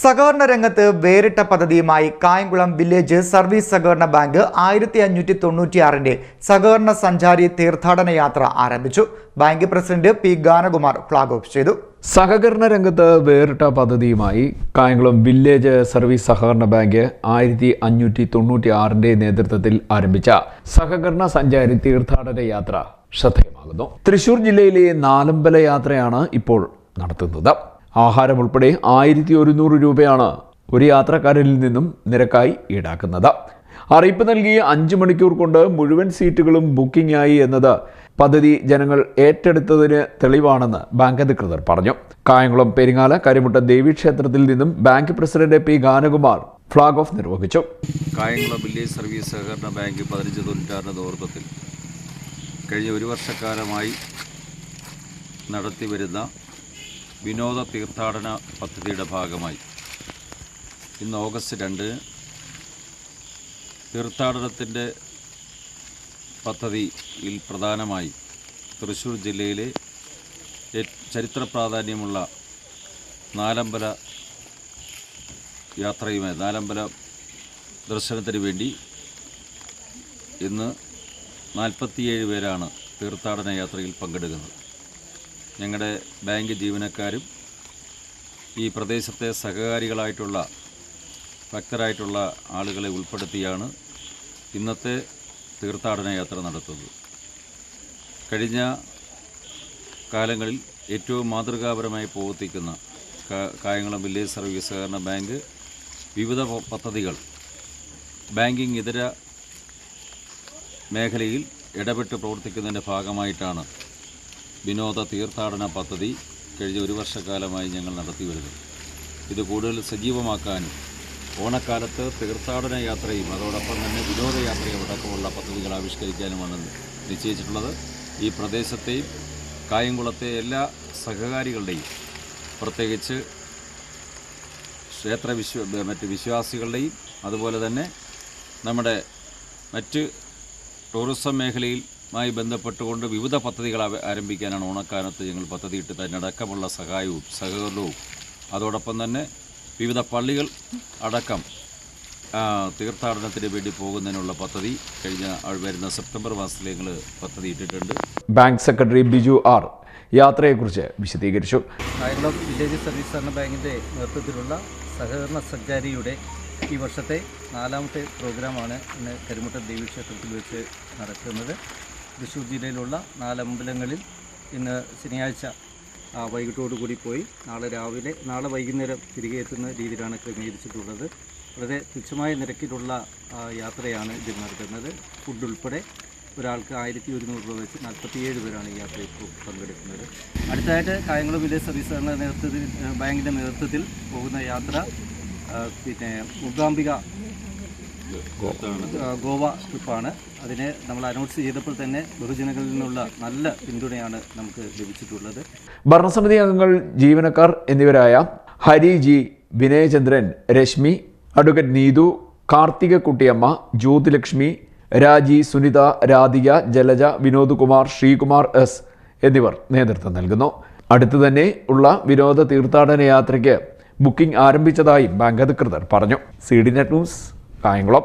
സഹകരണ രംഗത്ത് വേറിട്ട പദ്ധതിയുമായി കായംകുളം വില്ലേജ് സർവീസ് സഹകരണ ബാങ്ക് ആയിരത്തി അഞ്ഞൂറ്റി തൊണ്ണൂറ്റിയാറിന്റെ സഹകരണ സഞ്ചാരി തീർത്ഥാടന യാത്ര ആരംഭിച്ചു. Bank president P Ganakumar flag off ചെയ്തു. സഹകരണ രംഗത്ത് വേറിട്ട പദ്ധതിയുമായി കായംകുളം വില്ലേജ് സർവീസ് സഹകരണ ബാങ്ക് ആയിരത്തി അഞ്ഞൂറ്റി തൊണ്ണൂറ്റി നേതൃത്വത്തിൽ ആരംഭിച്ച സഹകരണ സഞ്ചാരി തീർത്ഥാടന യാത്ര ശ്രദ്ധേയമാകുന്നു. തൃശൂർ ജില്ലയിലെ നാലമ്പല യാത്രയാണ് ഇപ്പോൾ നടത്തുന്നത്. ആഹാരം ഉൾപ്പെടെ ആയിരത്തി ഒരുന്നൂറ് രൂപയാണ് ഒരു യാത്രക്കാരിൽ നിന്നും നിരക്കായി ഈടാക്കുന്നത്. അറിയിപ്പ് നൽകിയ അഞ്ച് മണിക്കൂർ കൊണ്ട് മുഴുവൻ സീറ്റുകളും ബുക്കിംഗായി എന്നത് പദ്ധതി ജനങ്ങൾ ഏറ്റെടുത്തതിന് തെളിവാണെന്ന് ബാങ്ക് അധികൃതർ പറഞ്ഞു. കായംകുളം പെരിങ്ങാല കരിമുട്ട ദേവീക്ഷേത്രത്തിൽ നിന്നും bank president P Ganakumar flag off നിർവഹിച്ചു. കായംകുളം വില്ലേജ് സർവീസ് സഹകരണ ബാങ്ക് പതിനഞ്ച് തൊണ്ണൂറ്റാറിന്റെ നേതൃത്വത്തിൽ കഴിഞ്ഞ ഒരു വർഷക്കാലമായി നടത്തിവരുന്ന വിനോദ തീർത്ഥാടന പദ്ധതിയുടെ ഭാഗമായി. ഇന്ന് ഓഗസ്റ്റ് രണ്ട് തീർത്ഥാടനത്തിന്റെ പദ്ധതിയിൽ പ്രധാനമായി തൃശ്ശൂർ ജില്ലയിലെ ചരിത്ര പ്രാധാന്യമുള്ള നാലമ്പല യാത്രയുമായി നാലമ്പല ദർശനത്തിന് വേണ്ടി ഇന്ന് നാൽപ്പത്തിയേഴ് പേരാണ് തീർത്ഥാടന യാത്രയിൽ പങ്കെടുക്കുന്നത്. ഞങ്ങളുടെ ബാങ്ക് ജീവനക്കാരും ഈ പ്രദേശത്തെ സഹകാരികളായിട്ടുള്ള ഭക്തരായിട്ടുള്ള ആളുകളെ ഉൾപ്പെടുത്തിയാണ് ഇന്നത്തെ തീർത്ഥാടന യാത്ര നടത്തുന്നത്. കഴിഞ്ഞ കാലങ്ങളിൽ ഏറ്റവും മാതൃകാപരമായി പ്രവർത്തിക്കുന്ന കായംകുളം വില്ലേജ് സർവീസ് സഹകരണ ബാങ്ക് വിവിധ പദ്ധതികൾ ബാങ്കിങ് ഇതര മേഖലയിൽ ഇടപെട്ട് പ്രവർത്തിക്കുന്നതിന്റെ ഭാഗമായിട്ടാണ് വിനോദ തീർത്ഥാടന പദ്ധതി കഴിഞ്ഞ ഒരു വർഷക്കാലമായി ഞങ്ങൾ നടത്തി വരുന്നത് ഇത് കൂടുതൽ സജീവമാക്കാനും ഓണക്കാലത്ത് തീർത്ഥാടന യാത്രയും അതോടൊപ്പം തന്നെ വിനോദയാത്രയും അടക്കമുള്ള പദ്ധതികൾ ആവിഷ്കരിക്കാനുമാണ് നിശ്ചയിച്ചിട്ടുള്ളത്. ഈ പ്രദേശത്തെയും കായംകുളത്തെ എല്ലാ സഹകാരികളുടെയും പ്രത്യേകിച്ച് ക്ഷേത്ര വിശ്വ മറ്റ് വിശ്വാസികളുടെയും അതുപോലെ തന്നെ നമ്മുടെ മറ്റ് ടൂറിസം മേഖലയുമായി ബന്ധപ്പെട്ടുകൊണ്ട് വിവിധ പദ്ധതികൾ ആരംഭിക്കാനാണ് ഓണക്കാലത്ത് ഞങ്ങൾ പദ്ധതിയിട്ട് അടക്കമുള്ള സഹായവും സഹകരണവും. അതോടൊപ്പം തന്നെ വിവിധ പള്ളികൾ അടക്കം തീർത്ഥാടനത്തിന് വേണ്ടി പോകുന്നതിനുള്ള പദ്ധതി കഴിഞ്ഞ വരുന്ന സെപ്റ്റംബർ മാസത്തിൽ ഞങ്ങൾ പദ്ധതി ഇട്ടിട്ടുണ്ട്. ബാങ്ക് സെക്രട്ടറി ബിജു ആർ യാത്രയെക്കുറിച്ച് വിശദീകരിച്ചു. കായംകുളം വില്ലേജ് സർവീസ് സഹകരണ ബാങ്കിന്റെ നേതൃത്വത്തിലുള്ള സഹകരണ സഞ്ചാരിയുടെ ഈ വർഷത്തെ നാലാമത്തെ പ്രോഗ്രാമാണ് ഇന്ന് കരിമുട്ട ദേവീക്ഷേത്രത്തിൽ വെച്ച് നടക്കുന്നത്. തൃശ്ശൂർ ജില്ലയിലുള്ള നാലമ്പലങ്ങളിൽ ഇന്ന് ശനിയാഴ്ച വൈകിട്ടോടു കൂടി പോയി. നാളെ രാവിലെ നാളെ വൈകുന്നേരം തിരികെ എത്തുന്ന രീതിയിലാണ് ക്രമീകരിച്ചിട്ടുള്ളത്. വളരെ തുച്ഛമായ നിരക്കിലുള്ള യാത്രയാണ് ഇതിൽ നടത്തുന്നത് ഫുഡ് ഉൾപ്പെടെ ഒരാൾക്ക് ആയിരത്തി ഒരുന്നൂറ് രൂപ വെച്ച് നാൽപ്പത്തിയേഴ് പേരാണ് ഈ യാത്രയിൽ പങ്കെടുക്കുന്നത്. അടുത്തായിട്ട് കായംകുളം വില്ലേജ് സർവീസ് സഹകരണ നേതൃത്വത്തിൽ ബാങ്കിന്റെ നേതൃത്വത്തിൽ പോകുന്ന യാത്ര പിന്നെ മൂകാംബിക ഗോവ ട്രിപ്പാണ് അതിനെ നമ്മൾ അനൗൺസ് ചെയ്തപ്പോൾ തന്നെ ബഹുജനങ്ങളിൽ നിന്നുള്ള നല്ല പിന്തുണയാണ് നമുക്ക് ലഭിച്ചിട്ടുള്ളത്. ഭരണസമിതി അംഗങ്ങൾ ജീവനക്കാർ എന്നിവരായ Hari G Vinayachandran Reshmi advocate Neethu Karthika Kuttiyamma Jyothilakshmi Raji Sunitha Radhika Jalaja Vinod Kumar Sreekumar S എന്നിവർ നേതൃത്വം നൽകുന്നു. അടുത്തു തന്നെ ഉള്ള വിനോദ തീർത്ഥാടന യാത്രയ്ക്ക് ബുക്കിംഗ് ആരംഭിച്ചതായി ബാങ്ക് അധികൃതർ പറഞ്ഞു. C D net news การแข่งรบ